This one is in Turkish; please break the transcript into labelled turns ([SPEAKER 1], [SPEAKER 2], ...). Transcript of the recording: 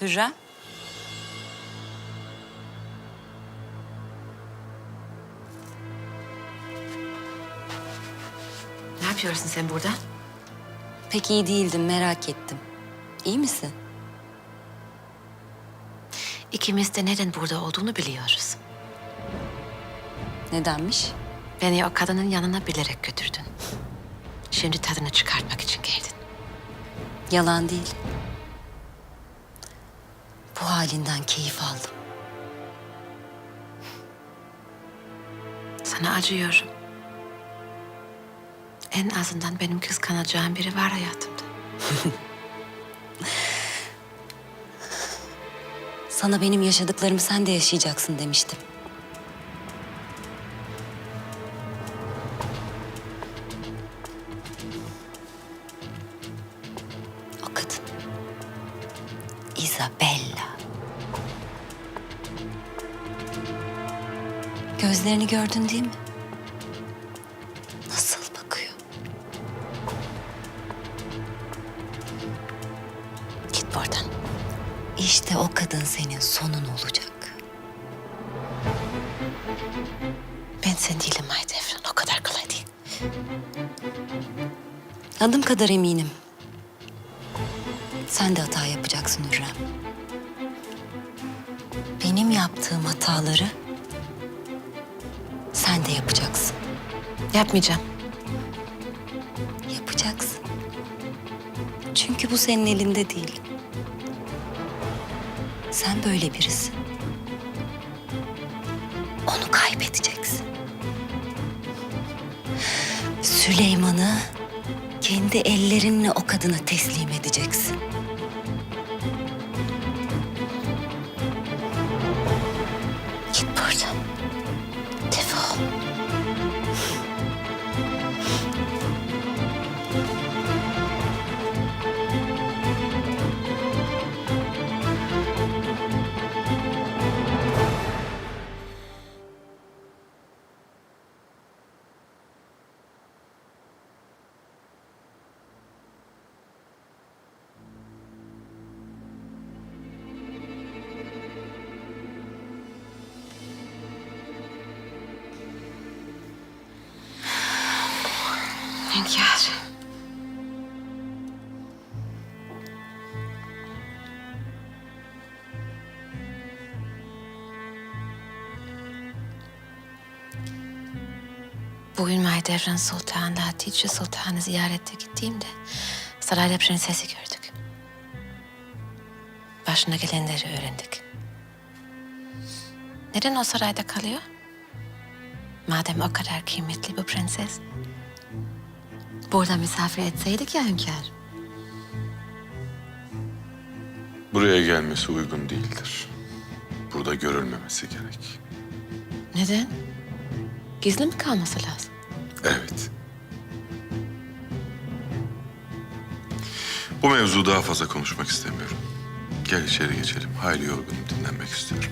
[SPEAKER 1] Hürrem.
[SPEAKER 2] Ne yapıyorsun sen burada?
[SPEAKER 1] Pek iyi değildim, merak ettim. İyi misin?
[SPEAKER 2] İkimiz de neden burada olduğunu biliyoruz.
[SPEAKER 1] Nedenmiş?
[SPEAKER 2] Beni o kadının yanına bilerek götürdün. Şimdi tadını çıkartmak için geldin.
[SPEAKER 1] Yalan değil. Halinden keyif aldım.
[SPEAKER 2] Sana acıyorum. En azından benim kıskanacağım biri var hayatımda.
[SPEAKER 1] Sana benim yaşadıklarımı sen de yaşayacaksın demiştim. O kadın. Isabella. Gözlerini gördün değil mi? Nasıl bakıyor?
[SPEAKER 2] Git buradan.
[SPEAKER 1] İşte o kadın senin sonun olacak.
[SPEAKER 2] Ben sen değilim Mahidevran. O kadar kolay değil.
[SPEAKER 1] Adım kadar eminim. Sen de hata yapacaksın Hürrem. Benim yaptığım hataları de yapacaksın.
[SPEAKER 2] Yapmayacağım.
[SPEAKER 1] Yapacaksın. Çünkü bu senin elinde değil. Sen böyle birisin. Onu kaybedeceksin. Süleyman'ı kendi ellerinle o kadına teslim edeceksin.
[SPEAKER 2] Hünkâr. Bugün Mahidevran Sultan'la Hatice Sultan'ı ziyarete gittiğimde sarayda prensesi gördük. Başına gelenleri öğrendik. Neden o sarayda kalıyor? Madem o kadar kıymetli bu prenses. Burada misafir etseydik ya hünkâr.
[SPEAKER 3] Buraya gelmesi uygun değildir. Burada görülmemesi gerek.
[SPEAKER 2] Neden? Gizli mi kalması lazım?
[SPEAKER 3] Evet. Bu mevzu daha fazla konuşmak istemiyorum. Gel içeri geçelim. Hayli yorgunum, dinlenmek istiyorum.